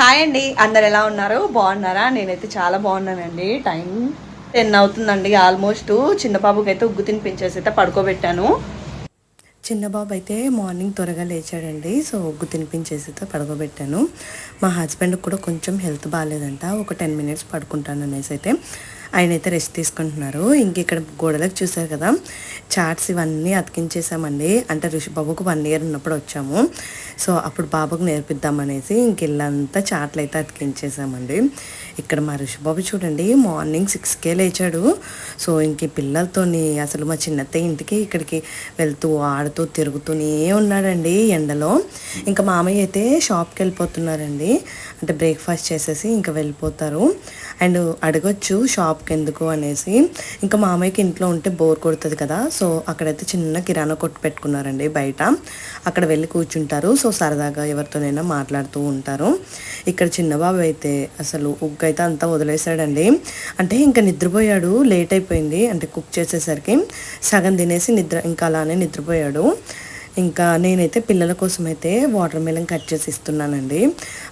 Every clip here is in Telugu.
హాయ్ అండి. అందరు ఎలా ఉన్నారు? బాగున్నారా? నేనైతే చాలా బాగున్నానండి. టైం టెన్ అవుతుందండి ఆల్మోస్ట్. చిన్న బాబుకి అయితే ఉగ్గు తినిపించేసి అయితే పడుకోబెట్టాను. చిన్న బాబు అయితే మార్నింగ్ త్వరగా లేచాడండి. సో ఒగ్గు తినిపించేసి అయితే పడుకోబెట్టాను. మా హస్బెండ్కి కూడా కొంచెం హెల్త్ బాగాలేదంట. ఒక టెన్ మినిట్స్ పడుకుంటాను అనేసి అయితే ఆయన అయితే రెస్ట్ తీసుకుంటున్నారు. ఇంక ఇక్కడ గోడలకు చూసారు కదా చాట్స్ ఇవన్నీ అతికించేసామండి అంటే ఋషి బాబుకు వన్ ఇయర్ ఉన్నప్పుడు వచ్చాము. సో అప్పుడు బాబుకు నేర్పిద్దామనేసి ఇంక ఇల్లంతా చాట్లు అయితే అతికించేసామండి ఇక్కడ మా ఋషిబాబు చూడండి మార్నింగ్ సిక్స్కే లేచాడు. సో ఇంక పిల్లలతోని అసలు మా చిన్నత్త ఇంటికి ఇక్కడికి వెళ్తూ ఆడుతూ తిరుగుతూనే ఉన్నాడండి ఎండలో. ఇంకా మామయ్య అయితే షాప్కి వెళ్ళిపోతున్నారండి. అంటే బ్రేక్ఫాస్ట్ చేసేసి ఇంకా వెళ్ళిపోతారు. అండ్ అడగొచ్చు షాప్కి ఎందుకు అనేసి. ఇంకా మామయ్యకి ఇంట్లో ఉంటే బోర్ కొడుతుంది కదా సో అక్కడైతే చిన్న కిరాణా కొట్టు పెట్టుకున్నారండి బయట. అక్కడ వెళ్ళి కూర్చుంటారు సో సరదాగా ఎవరితోనైనా మాట్లాడుతూ ఉంటారు. ఇక్కడ చిన్నబాబు అయితే అసలు ఉగ్గు అయితే అంతా వదిలేశాడండి. అంటే ఇంకా నిద్రపోయాడు లేట్ అయిపోయింది అంటే కుక్ చేసేసరికి సగం తినేసి నిద్ర ఇంకా అలానే నిద్రపోయాడు. ఇంకా నేనైతే పిల్లల కోసం అయితే వాటర్ మిలన్ కట్ చేసి ఇస్తున్నానండి.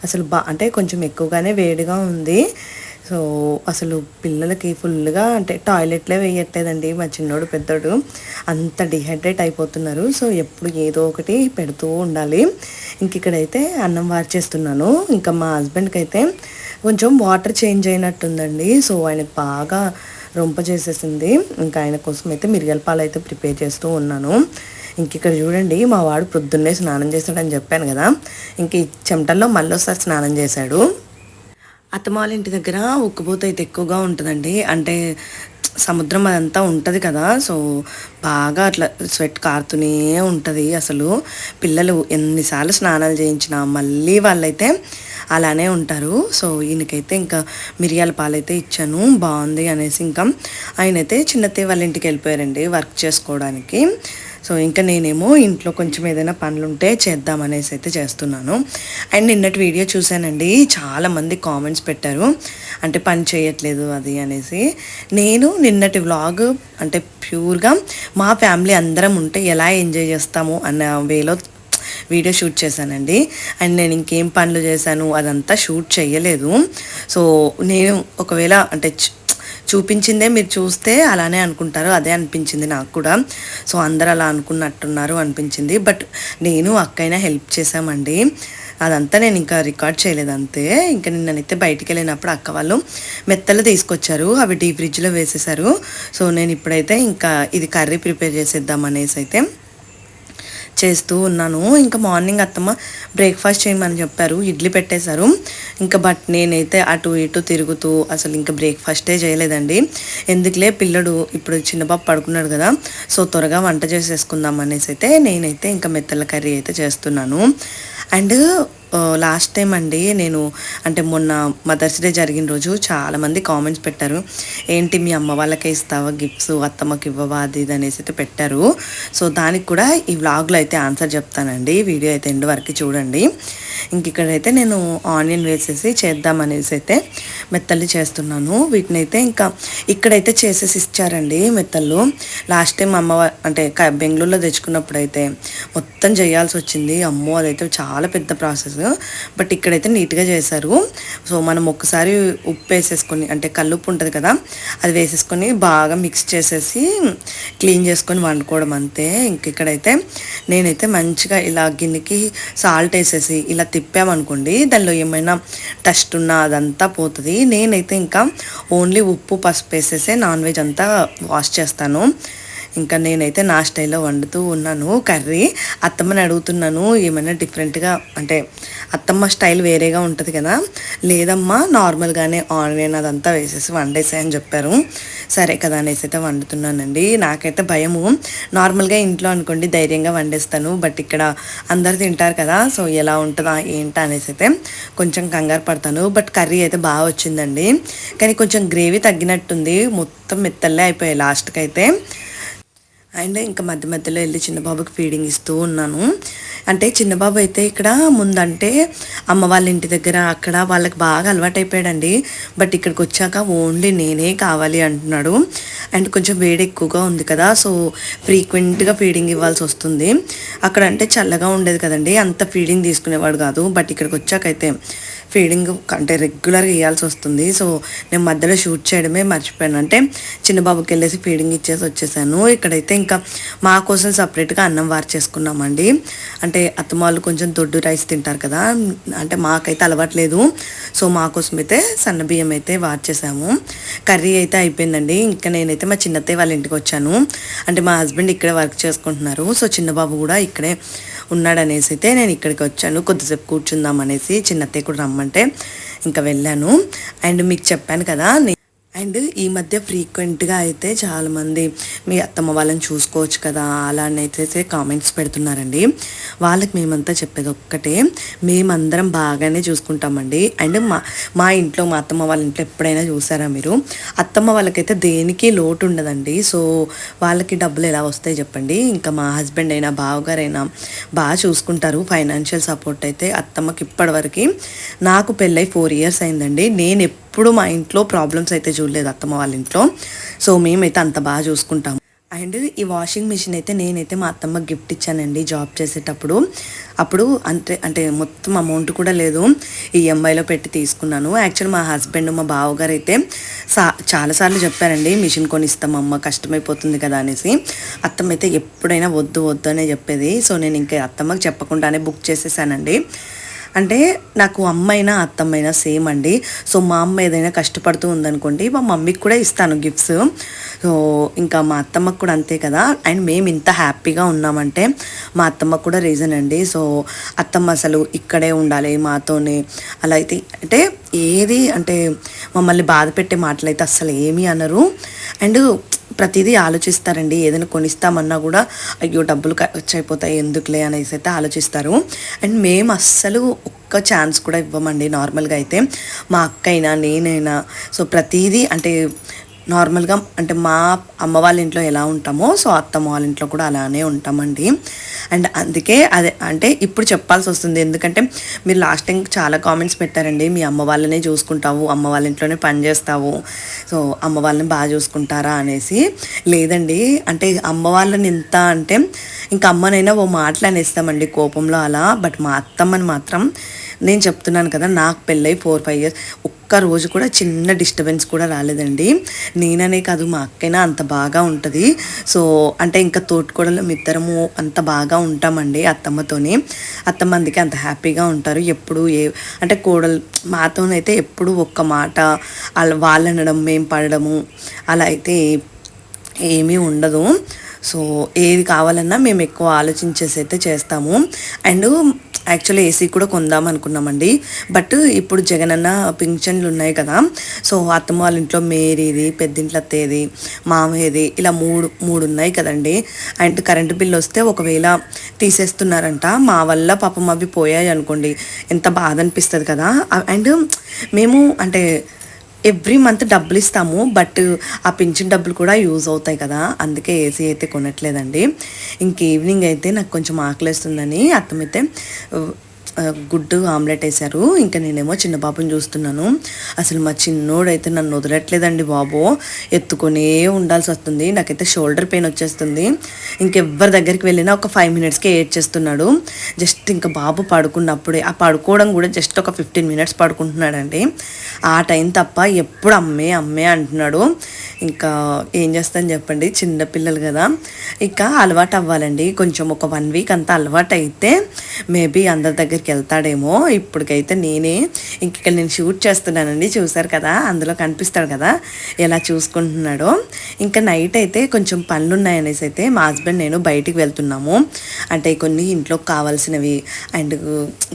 అసలు బా అంటే కొంచెం ఎక్కువగానే వేడిగా ఉంది. సో అసలు పిల్లలకి ఫుల్గా అంటే టాయిలెట్లే వేయట్లేదండి. మా చిన్నోడు పెద్దోడు అంత డిహైడ్రేట్ అయిపోతున్నారు. సో ఎప్పుడు ఏదో ఒకటి పెడుతూ ఉండాలి. ఇంక ఇక్కడైతే అన్నం వార్చేస్తున్నాను. ఇంకా మా హస్బెండ్కి అయితే కొంచెం వాటర్ చేంజ్ అయినట్టుందండి. సో ఆయనకు బాగా రొంప చేసేసింది. ఇంకా ఆయన కోసం అయితే మిరియాల పాలు అయితే ప్రిపేర్ చేస్తూ ఉన్నాను. ఇంక ఇక్కడ చూడండి మా వాడు పొద్దున్నే స్నానం చేశాడని చెప్పాను కదా. ఇంక ఈ చెమటల్లో మళ్ళీ ఒకసారి స్నానం చేశాడు. అత్తమాల ఇంటి దగ్గర ఉక్కుపోత అయితే ఎక్కువగా ఉంటుందండి. అంటే సముద్రం అదంతా ఉంటుంది కదా సో బాగా అట్లా స్వెట్ కారుతూనే ఉంటుంది అసలు. పిల్లలు ఎన్నిసార్లు స్నానాలు చేయించినా మళ్ళీ వాళ్ళైతే అలానే ఉంటారు. సో ఈయనకైతే ఇంకా మిరియాల పాలైతే ఇచ్చాను బాగుంది అనేసి ఇంకా ఆయనైతే చిన్నతే వాళ్ళ ఇంటికి వెళ్ళిపోయారండి వర్క్ చేసుకోవడానికి. సో ఇంకా నేనేమో ఇంట్లో కొంచెం ఏదైనా పనులు ఉంటే చేద్దామనేసి అయితే చేస్తున్నాను. అండ్ నిన్నటి వీడియో చూశానండి. చాలామంది కామెంట్స్ పెట్టారు. అంటే పని చేయట్లేదు అది అనేసి. నేను నిన్నటి వ్లాగ్ అంటే ప్యూర్గా మా ఫ్యామిలీ అందరం ఉంటే ఎలా ఎంజాయ్ చేస్తాము అన్న వేలో వీడియో షూట్ చేశానండి. అండ్ నేను ఇంకేం పనులు చేశాను అదంతా షూట్ చేయలేదు. సో నేను ఒకవేళ అంటే చూపించిందే మీరు చూస్తే అలానే అనుకుంటారు అదే అనిపించింది నాకు కూడా. సో అందరు అలా అనుకున్నట్టున్నారు అనిపించింది. బట్ నేను అక్కైనా హెల్ప్ చేశామండి. అదంతా నేను ఇంకా రికార్డ్ చేయలేదు అంతే ఇంకా నిన్ననైతే బయటికి వెళ్ళినప్పుడు అక్క వాళ్ళు మెత్తలు తీసుకొచ్చారు అవి డీ ఫ్రిడ్జ్లో వేసేసారు సో నేను ఇప్పుడైతే ఇంకా ఇది కర్రీ ప్రిపేర్ చేసేద్దాం అనేసి అయితే చేస్తూ ఉన్నాను. ఇంకా మార్నింగ్ అత్తమ్మ బ్రేక్ఫాస్ట్ చేయమని చెప్పారు. ఇడ్లీ పెట్టేశారు. ఇంకా బట్ నేనైతే అటు ఇటు తిరుగుతూ అసలు ఇంకా బ్రేక్ఫాస్టే చేయలేదండి. ఎందుకులే పిల్లడు ఇప్పుడు చిన్న బాబు పడుకున్నాడు కదా సో త్వరగా వంట చేసేసుకుందాం అనేసి అయితే నేనైతే ఇంకా మెత్తల కర్రీ అయితే చేస్తున్నాను. అండ్ లాస్ట్ టైం అండి నేను అంటే మొన్న మదర్స్ డే జరిగిన రోజు చాలామంది కామెంట్స్ పెట్టారు. ఏంటి మీ అమ్మ వాళ్ళకే ఇస్తావా గిఫ్ట్స్ అత్తమ్మకి ఇవ్వవా? అది ఇది అనేసి అయితే పెట్టారు. సో దానికి కూడా ఈ వ్లాగ్లో అయితే ఆన్సర్ చెప్తానండి. వీడియో అయితే ఎండ్ వరకు చూడండి. ఇంక ఇక్కడైతే నేను ఆనియన్ వేసేసి చేద్దామనేసి అయితే మెత్తల్ని చేస్తున్నాను. వీటిని అయితే ఇంకా ఇక్కడైతే చేసేసి ఇచ్చారండి మెత్తళ్ళు లాస్ట్ టైం అమ్మ అంటే బెంగళూరులో తెచ్చుకున్నప్పుడు అయితే మొత్తం చేయాల్సి వచ్చింది అమ్మో అదైతే చాలా పెద్ద ప్రాసెస్. బట్ ఇక్కడైతే నీట్గా చేశారు. సో మనం ఒక్కసారి ఉప్పు వేసేసుకొని అంటే కల్లుప్పు ఉంటుంది కదా అది వేసేసుకొని బాగా మిక్స్ చేసేసి క్లీన్ చేసుకొని వండుకోవడం అంతే. ఇంక ఇక్కడైతే నేనైతే మంచిగా ఇలా గిన్నెకి సాల్ట్ వేసేసి ఇలా తిప్పామనుకోండి దానిలో ఏమైనా టస్ట్ ఉన్నా అదంతా పోతుంది. నేనైతే ఇంకా ఓన్లీ ఉప్పు పసుపు వేసేసే నాన్ వెజ్ అంతా వాష్ చేస్తాను. ఇంకా నేనైతే నా స్టైల్లో వండుతూ ఉన్నాను. కర్రీ అత్తమ్మని అడుగుతున్నాను ఏమైనా డిఫరెంట్గా అంటే అత్తమ్మ స్టైల్ వేరేగా ఉంటుంది కదా లేదమ్మా నార్మల్గానే ఆనియన్ అదంతా వేసేసి వండేసాయని చెప్పారు. సరే కదా అనేసి అయితే వండుతున్నానండి. నాకైతే భయము. నార్మల్గా ఇంట్లో అనుకోండి ధైర్యంగా వండేస్తాను బట్ ఇక్కడ అందరు తింటారు కదా సో ఎలా ఉంటుందా ఏంటా అనేసి అయితే కొంచెం కంగారు పడతాను. బట్ కర్రీ అయితే బాగా వచ్చిందండి. కానీ కొంచెం గ్రేవీ తగ్గినట్టుంది మొత్తం మెత్తల్లే అయిపోయాయి లాస్ట్కి అయితే అండ్ ఇంకా మధ్య మధ్యలో వెళ్ళి చిన్నబాబుకి ఫీడింగ్ ఇస్తూ ఉన్నాను. అంటే చిన్నబాబు అయితే ఇక్కడ ముందంటే అమ్మ వాళ్ళ ఇంటి దగ్గర అక్కడ వాళ్ళకి బాగా అలవాటైపోయాడండి. బట్ ఇక్కడికి వచ్చాక ఓన్లీ నేనే కావాలి అంటున్నాడు. అండ్ కొంచెం వేడి ఎక్కువగా ఉంది కదా సో ఫ్రీక్వెంట్గా ఫీడింగ్ ఇవ్వాల్సి వస్తుంది. అక్కడ అంటే చల్లగా ఉండేది కదండి అంత ఫీడింగ్ తీసుకునేవాడు కాదు. బట్ ఇక్కడికి వచ్చాకైతే ఫీడింగ్ అంటే రెగ్యులర్గా ఇవ్వాల్సి వస్తుంది. సో నేను మధ్యలో షూట్ చేయడమే మర్చిపోయాను. అంటే చిన్న బాబుకి వెళ్ళేసి ఫీడింగ్ ఇచ్చేసి వచ్చేసాను. ఇక్కడైతే ఇంకా మా కోసం సపరేట్గా అన్నం వారు చేసుకున్నామండి. అంటే అత్తమ్మ వాళ్ళు కొంచెం దొడ్డు రైస్ తింటారు కదా అంటే మాకైతే అలవాట్లేదు. సో మా కోసం అయితే సన్న బియ్యం అయితే వార్ చేసాము. కర్రీ అయితే అయిపోయిందండి. ఇంకా నేనైతే మా చిన్నత్తయ్య వాళ్ళ ఇంటికి వచ్చాను. అంటే మా హస్బెండ్ ఇక్కడే వర్క్ చేసుకుంటున్నారు. సో చిన్న బాబు కూడా ఇక్కడే ఉన్నాడనేసి అయితే నేను ఇక్కడికి వచ్చాను. కొద్దిసేపు కూర్చుందాం అనేసి చిన్నత్తయ్య కూడా రమ్మంటే ఇంకా వెళ్ళాను. అండ్ మీకు చెప్పాను కదా అండ్ ఈ మధ్య ఫ్రీక్వెంట్గా అయితే చాలామంది మీ అత్తమ్మ వాళ్ళని చూసుకోవచ్చు కదా అలా అని అయితే కామెంట్స్ పెడుతున్నారండి. వాళ్ళకి మేమంతా చెప్పేది ఒక్కటే మేమందరం బాగానే చూసుకుంటామండి. అండ్ మా మా ఇంట్లో మా అత్తమ్మ వాళ్ళ ఇంట్లో ఎప్పుడైనా చూసారా మీరు? అత్తమ్మ వాళ్ళకైతే దేనికి లోటు ఉండదండి. సో వాళ్ళకి డబ్బులు ఎలా వస్తాయి చెప్పండి. ఇంకా మా హస్బెండ్ అయినా బావగారైనా బాగా చూసుకుంటారు. ఫైనాన్షియల్ సపోర్ట్ అయితే అత్తమ్మకి ఇప్పటివరకు. నాకు పెళ్ళై ఫోర్ ఇయర్స్ అయిందండి. నేను ఎప్పుడు మా ఇంట్లో ప్రాబ్లమ్స్ అయితే చూడలేదు అత్తమ్మ వాళ్ళ ఇంట్లో. సో మేమైతే అంత బాగా చూసుకుంటాము. అండ్ ఈ వాషింగ్ మిషన్ అయితే నేనైతే మా అత్తమ్మ గిఫ్ట్ ఇచ్చానండి జాబ్ చేసేటప్పుడు. అప్పుడు అంటే అంటే మొత్తం అమౌంట్ కూడా లేదు. ఈఎంఐలో పెట్టి తీసుకున్నాను. యాక్చువల్ మా హస్బెండ్ మా బావగారు అయితే సా చాలాసార్లు చెప్పారండి మిషన్ కొనిస్తాం అమ్మ కష్టమైపోతుంది కదా అనేసి. అత్తమ్మ అయితే ఎప్పుడైనా వద్దు వద్దు అనే చెప్పేది. సో నేను ఇంకా అత్తమ్మకి చెప్పకుండానే బుక్ చేసేసానండి. అంటే నాకు అమ్మైనా అత్తమ్మైనా సేమ్ అండి. సో మా అమ్మ ఏదైనా కష్టపడుతూ ఉందనుకోండి మా మమ్మీకి కూడా ఇస్తాను గిఫ్ట్స్. సో ఇంకా మా అత్తమ్మకు కూడా అంతే కదా. అండ్ మేము ఇంత హ్యాపీగా ఉన్నామంటే మా అత్తమ్మకు కూడా రీజన్ అండి. సో అత్తమ్మ అసలు ఇక్కడే ఉండాలి మాతోనే. అలా అయితే అంటే ఏది అంటే మమ్మల్ని బాధ పెట్టే మాటలు అయితే అస్సలు ఏమీ అనరు. అండ్ ప్రతిదీ ఆలోచిస్తారండి. ఏదైనా కొనిస్తామన్నా కూడా అయ్యో డబ్బులు ఖర్చు అయిపోతాయి ఎందుకులే అనేసి అయితే ఆలోచిస్తారు. అండ్ మేము అస్సలు ఒక్క ఛాన్స్ కూడా ఇవ్వమండి. నార్మల్గా అయితే మా అక్క అయినా నేనైనా సో ప్రతిదీ అంటే నార్మల్గా అంటే మా అమ్మ వాళ్ళ ఇంట్లో ఎలా ఉంటామో సో అత్తమ్మ వాళ్ళ ఇంట్లో కూడా అలానే ఉంటామండి. అండ్ అందుకే అదే అంటే ఇప్పుడు చెప్పాల్సి వస్తుంది. ఎందుకంటే మీరు లాస్ట్ టైం చాలా కామెంట్స్ పెట్టారండి. మీ అమ్మ వాళ్ళనే చూసుకుంటావు అమ్మ వాళ్ళ ఇంట్లోనే పని చేస్తావు సో అమ్మ వాళ్ళని బాగా చూసుకుంటారా అనేసి. లేదండి. అంటే అమ్మ వాళ్ళని ఎంత అంటే ఇంకా అమ్మనైనా ఓ మాటలు అనేస్తామండి కోపంలో అలా. బట్ మా అత్తమ్మని మాత్రం నేను చెప్తున్నాను కదా నాకు పెళ్ళై ఫోర్ ఫైవ్ ఇయర్స్ ఒక్క రోజు కూడా చిన్న డిస్టర్బెన్స్ కూడా రాలేదండి. నేననే కాదు మా అక్కైనా అంత బాగా ఉంటుంది. సో అంటే ఇంకా తోటికోడలు ఇద్దరము అంత బాగా ఉంటామండి అత్తమ్మతోని. అత్తమ్మ అందుకే అంత హ్యాపీగా ఉంటారు. ఎప్పుడు ఏ అంటే కోడలు మాతోనైతే ఎప్పుడు ఒక్క మాట వాళ్ళ వాళ్ళు అనడం మేము పడడము అలా అయితే ఏమీ ఉండదు. సో ఏది కావాలన్నా మేము ఎక్కువ ఆలోచించేసి అయితే చేస్తాము. అండ్ యాక్చువల్లీ ఏసీ కూడా కొందాం అనుకున్నామండి. బట్ ఇప్పుడు జగనన్న పింఛన్లు ఉన్నాయి కదా. సో అత్తమ్మ వాళ్ళ ఇంట్లో మేరీది పెద్దింట్లో అత్తేది మామయ్యది ఇలా మూడు మూడు ఉన్నాయి కదండి. అండ్ కరెంటు బిల్లు వస్తే ఒకవేళ తీసేస్తున్నారంట మా వల్ల పాపం అవి పోయాయి అనుకోండి. ఎంత బాధ అనిపిస్తుంది కదా. అండ్ మేము అంటే ఎవ్రీ మంత్ డబ్బులు ఇస్తాము బట్ ఆ పింఛన్ డబ్బులు కూడా యూజ్ అవుతాయి కదా. అందుకే ఏసీ అయితే కొనట్లేదండి. ఇంక ఈవినింగ్ అయితే నాకు కొంచెం ఆకలేస్తుందని అత్తమైతే గుడ్డు ఆమ్లెట్ వేశారు. ఇంకా నేనేమో చిన్న పాపను చూస్తున్నాను. అసలు మా చిన్నోడైతే నన్ను వదలట్లేదండి బాబు. ఎత్తుకొనే ఉండాల్సి వస్తుంది. నాకైతే షోల్డర్ పెయిన్ వచ్చేస్తుంది. ఇంకెవ్వరి దగ్గరికి వెళ్ళినా ఒక ఫైవ్ మినిట్స్కే ఏడ్చేస్తున్నాడు. జస్ట్ ఇంకా బాబు పడుకున్నప్పుడే ఆ పడుకోవడం కూడా జస్ట్ ఒక ఫిఫ్టీన్ మినిట్స్ పడుకుంటున్నాడండి. ఆ టైం తప్ప ఎప్పుడు అమ్మే అమ్మే అంటున్నాడు. ఇంకా ఏం చేస్తాను చెప్పండి చిన్నపిల్లలు కదా. ఇంకా అలవాటు అవ్వాలండి. కొంచెం ఒక వన్ వీక్ అంతా అలవాటు అయితే మేబీ అందరి దగ్గరికి వెళ్తాడేమో. ఇప్పటికైతే నేనే ఇంక ఇక్కడ నేను షూట్ చేస్తున్నానండి చూసారు కదా అందులో కనిపిస్తాడు కదా ఎలా చూసుకుంటున్నాడో. ఇంకా నైట్ అయితే కొంచెం పనులు ఉన్నాయనేసి అయితే మా హస్బెండ్ నేను బయటికి వెళ్తున్నాము. అంటే కొన్ని ఇంట్లో కావాల్సినవి అండ్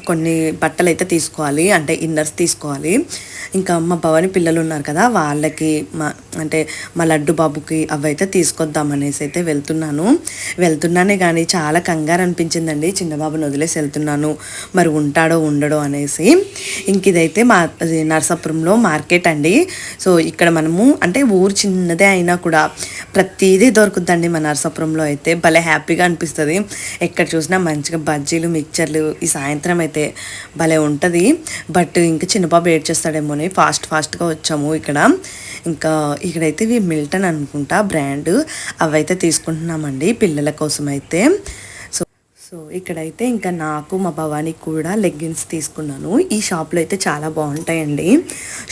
కొన్ని బట్టలు అయితే తీసుకోవాలి అంటే ఇన్నర్స్ తీసుకోవాలి. ఇంకా మా భవాని పిల్లలు ఉన్నారు కదా వాళ్ళకి మా అంటే మా లడ్డు బాబుకి అవి అయితే తీసుకొద్దామనేసి అయితే వెళ్తున్నాను. వెళ్తున్నానే కానీ చాలా కంగారు అనిపించిందండి. చిన్న బాబుని వదిలేసి వెళ్తున్నాను. మరి ఉంటాడో ఉండడో అనేసి. ఇంక ఇదైతే మా నరసాపురంలో మార్కెట్ అండి. సో ఇక్కడ మనము అంటే ఊరు చిన్నదే అయినా కూడా ప్రతిదీ దొరుకుద్దండి మా నరసాపురంలో అయితే. భలే హ్యాపీగా అనిపిస్తుంది. ఎక్కడ చూసినా మంచిగా బజ్జీలు మిక్చర్లు ఈ సాయంత్రం అయితే భలే ఉంటుంది. బట్ ఇంకా చిన్నబాబు ఏడ్ చేస్తాడేమో తీసుకొని ఫాస్ట్ ఫాస్ట్గా వచ్చాము ఇక్కడ. ఇంకా ఇక్కడైతే ఇవి మిల్టన్ అనుకుంటా బ్రాండ్. అవైతే తీసుకుంటున్నామండి పిల్లల కోసం అయితే సో సో ఇక్కడైతే ఇంకా నాకు మా భవానికి కూడా లెగ్గిన్స్ తీసుకున్నాను. ఈ షాప్లో అయితే చాలా బాగుంటాయండి.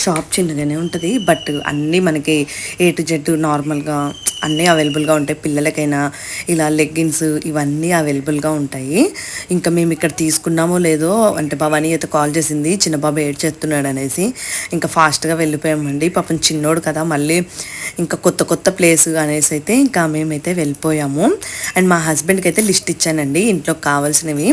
షాప్ చిన్నగానే ఉంటుంది బట్ అన్నీ మనకి ఏ టు జెడ్ నార్మల్గా అన్నీ అవైలబుల్గా ఉంటాయి. పిల్లలకైనా ఇలా లెగ్గిన్స్ ఇవన్నీ అవైలబుల్గా ఉంటాయి. ఇంకా మేము ఇక్కడ తీసుకున్నామో లేదో అంటే భవానీ అయితే కాల్ చేసింది. చిన్న బాబు ఏడ్ చేస్తున్నాడు అనేసి. ఇంకా ఫాస్ట్గా వెళ్ళిపోయామండి. పాపం చిన్నోడు కదా మళ్ళీ ఇంకా కొత్త కొత్త ప్లేస్ అనేసి అయితే ఇంకా మేమైతే వెళ్ళిపోయాము. అండ్ మా హస్బెండ్కి అయితే లిస్ట్ ఇచ్చానండి ఇంట్లో కావాల్సినవి.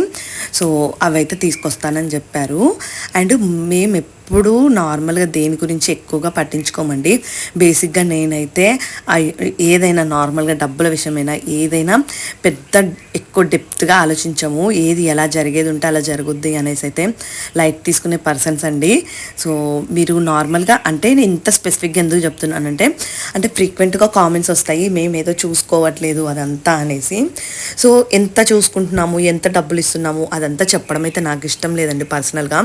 సో అవైతే తీసుకొస్తానని చెప్పారు. అండ్ మేము ఎప్పుడు నార్మల్గా దేని గురించి ఎక్కువగా పట్టించుకోమండి. బేసిక్గా నేనైతే ఏదైనా నార్మల్గా డబ్బుల విషయమైనా ఏదైనా పెద్ద ఎక్కువ డెప్త్గా ఆలోచించము. ఏది ఎలా జరిగేది ఉంటే అలా జరుగుద్ది అనేసి అయితే లైట్ తీసుకునే పర్సన్స్ అండి. సో మీరు నార్మల్గా అంటే నేను ఇంత స్పెసిఫిక్గా ఎందుకు చెప్తున్నానంటే అంటే ఫ్రీక్వెంట్గా కామెంట్స్ వస్తాయి మేము ఏదో చూసుకోవట్లేదు అదంతా అనేసి. సో ఎంత చూసుకుంటున్నాము ఎంత డబ్బులు ఇస్తున్నాము అదంతా చెప్పడం అయితే నాకు ఇష్టం లేదండి పర్సనల్గా.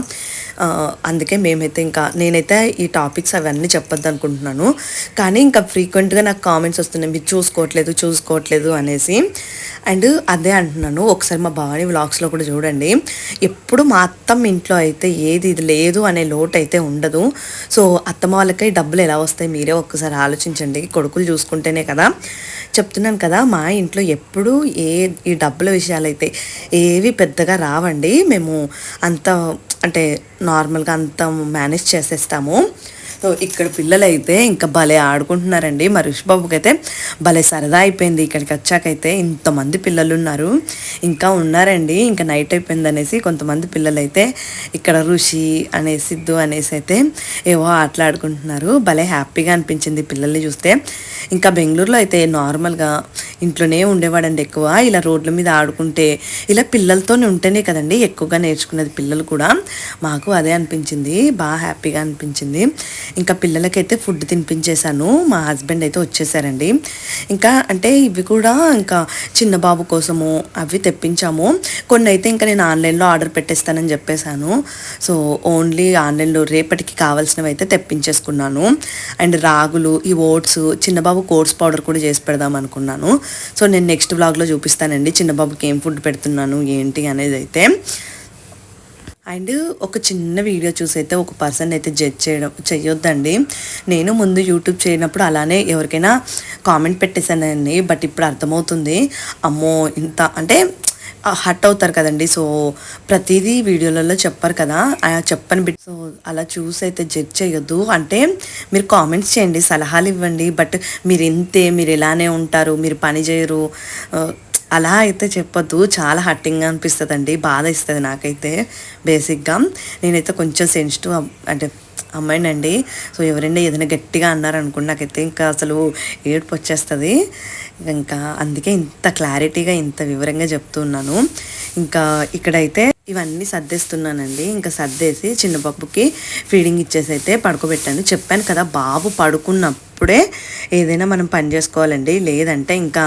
అందుకే మేము మేమైతే ఇంకా నేనైతే ఈ టాపిక్స్ అవన్నీ చెప్పొద్దు అనుకుంటున్నాను. కానీ ఇంకా ఫ్రీక్వెంట్గా నాకు కామెంట్స్ వస్తున్నాయి. మీరు చూసుకోవట్లేదు చూసుకోవట్లేదు అనేసి. అండ్ అదే అంటున్నాను. ఒకసారి మా భవానీ వ్లాగ్స్లో కూడా చూడండి. ఎప్పుడు మా అత్తమ్మ ఇంట్లో అయితే ఏది ఇది లేదు అనే లోటు అయితే ఉండదు. సో అత్తమ్మ వాళ్ళకి డబ్బులు ఎలా వస్తాయి మీరే ఒక్కసారి ఆలోచించండి. కొడుకులు చూసుకుంటేనే కదా. చెప్తున్నాను కదా మా ఇంట్లో ఎప్పుడు ఏ ఈ డబ్బుల విషయాలైతే ఏవి పెద్దగా రావండి. మేము అంత అంటే నార్మల్గా అంత మేనేజ్ చేసేస్తాము. సో ఇక్కడ పిల్లలు అయితే ఇంకా భలే ఆడుకుంటున్నారండి. మా ఋషిబాబుకి అయితే భలే సరదా అయిపోయింది. ఇక్కడికి వచ్చాకైతే ఇంతమంది పిల్లలు ఉన్నారు ఇంకా ఉన్నారండి. ఇంకా నైట్ అయిపోయింది అనేసి కొంతమంది పిల్లలైతే ఇక్కడ ఋషి అనే సిద్ధు అనేసి అయితే ఏవో ఆటలాడుకుంటున్నారు భలే హ్యాపీగా అనిపించింది పిల్లల్ని చూస్తే. ఇంకా బెంగళూరులో అయితే నార్మల్గా ఇంట్లోనే ఉండేవాడండి ఎక్కువ. ఇలా రోడ్ల మీద ఆడుకుంటే ఇలా పిల్లలతోనే ఉంటేనే కదండి ఎక్కువగా నేర్చుకున్నది పిల్లలు కూడా. మాకు అదే అనిపించింది బాగా హ్యాపీగా అనిపించింది. ఇంకా పిల్లలకైతే ఫుడ్ తినిపించేశాను మా హస్బెండ్ అయితే వచ్చేసారండి. ఇంకా అంటే ఇవి కూడా ఇంకా చిన్న బాబు కోసము అవి తెప్పించాము. కొన్ని అయితే ఇంకా నేను ఆన్లైన్లో ఆర్డర్ పెట్టేస్తానని చెప్పేశాను. సో ఓన్లీ ఆన్లైన్లో రేపటికి కావాల్సినవి అయితే తెప్పించేసుకున్నాను. అండ్ రాగులు ఈ ఓట్స్ చిన్నబాబు కోట్స్ పౌడర్ కూడా చేసి పెడదాం అనుకున్నాను. సో నేను నెక్స్ట్ బ్లాగ్లో చూపిస్తానండి. చిన్నబాబుకి ఏం ఫుడ్ పెడుతున్నాను ఏంటి అనేది అయితే. అండ్ ఒక చిన్న వీడియో చూసి అయితే ఒక పర్సన్ అయితే జడ్జ్ చేయడం చేయొద్దండి. నేను ముందు యూట్యూబ్ చేయనప్పుడు అలానే ఎవరికైనా కామెంట్ పెట్టేశానండి బట్ ఇప్పుడు అర్థమవుతుంది. అమ్మో ఇంత అంటే హట్ అవుతారు కదండి. సో ప్రతిదీ వీడియోలలో చెప్పారు కదా. చెప్పని బిట్ సో అలా చూసి అయితే జడ్జ్ చేయొద్దు. అంటే మీరు కామెంట్స్ చేయండి సలహాలు ఇవ్వండి. బట్ మీరు ఇంతే మీరు ఇలానే ఉంటారు మీరు పని చేయరు. అలా అయితే చెప్పొద్దు. చాలా హట్టింగ్గా అనిపిస్తుంది అండి బాధ ఇస్తుంది నాకైతే బేసిక్గా. నేనైతే కొంచెం సెన్సిటివ్ అంటే అమ్మాయినండి. సో ఎవరైనా ఏదైనా గట్టిగా అన్నారనుకోండి నాకైతే ఇంకా అసలు ఏడుపు వచ్చేస్తుంది. ఇంకా అందుకే ఇంత క్లారిటీగా ఇంత వివరంగా చెప్తున్నాను ఇంకా ఇక్కడైతే ఇవన్నీ సర్దేస్తున్నానండి. ఇంకా సర్దేసి చిన్న బాబుకి ఫీడింగ్ ఇచ్చేసి అయితే పడుకోబెట్టాను. చెప్పాను కదా బాబు పడుకున్నప్పుడే ఏదైనా మనం పని చేసుకోవాలండి. లేదంటే ఇంకా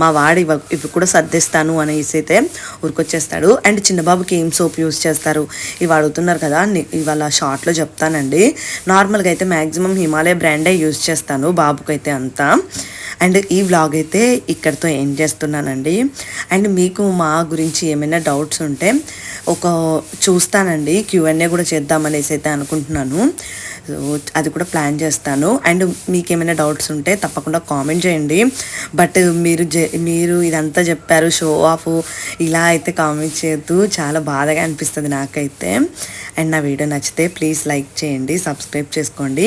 మా వాడు ఇవ ఇవి కూడా సర్దేస్తాను అనేసి అయితే ఊరికొచ్చేస్తాడు. అండ్ చిన్న బాబుకి ఏం సోప్ యూస్ చేస్తారు? ఇవి అడుగుతున్నారు కదా ఇవాళ షార్ట్లో చెప్తానండి. నార్మల్గా అయితే మ్యాక్సిమం హిమాలయ బ్రాండే యూస్ చేస్తాను బాబుకైతే అంతా. అండ్ ఈ వ్లాగ్ అయితే ఇక్కడితో ఎండ్ చేస్తున్నానండి. అండ్ మీకు మా గురించి ఏమైనా డౌట్స్ ఉంటే ఒక చూస్తానండి. క్యూఎన్ఏ కూడా చేద్దామనేసి అయితే అనుకుంటున్నాను. అది కూడా ప్లాన్ చేస్తాను. అండ్ మీకు ఏమైనా డౌట్స్ ఉంటే తప్పకుండా కామెంట్ చేయండి. బట్ మీరు మీరు ఇదంతా చెప్పారు షో ఆఫ్ ఇలా అయితే కామెంట్ చేయొద్దు. చాలా బాధగా అనిపిస్తుంది నాకైతే. అండ్ నా వీడియో నచ్చితే ప్లీజ్ లైక్ చేయండి సబ్స్క్రైబ్ చేసుకోండి.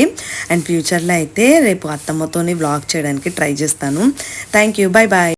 అండ్ ఫ్యూచర్లో అయితే రేపు అత్తమ్మతోని బ్లాగ్ చేయడానికి ట్రై చేస్తాను. Thank you bye bye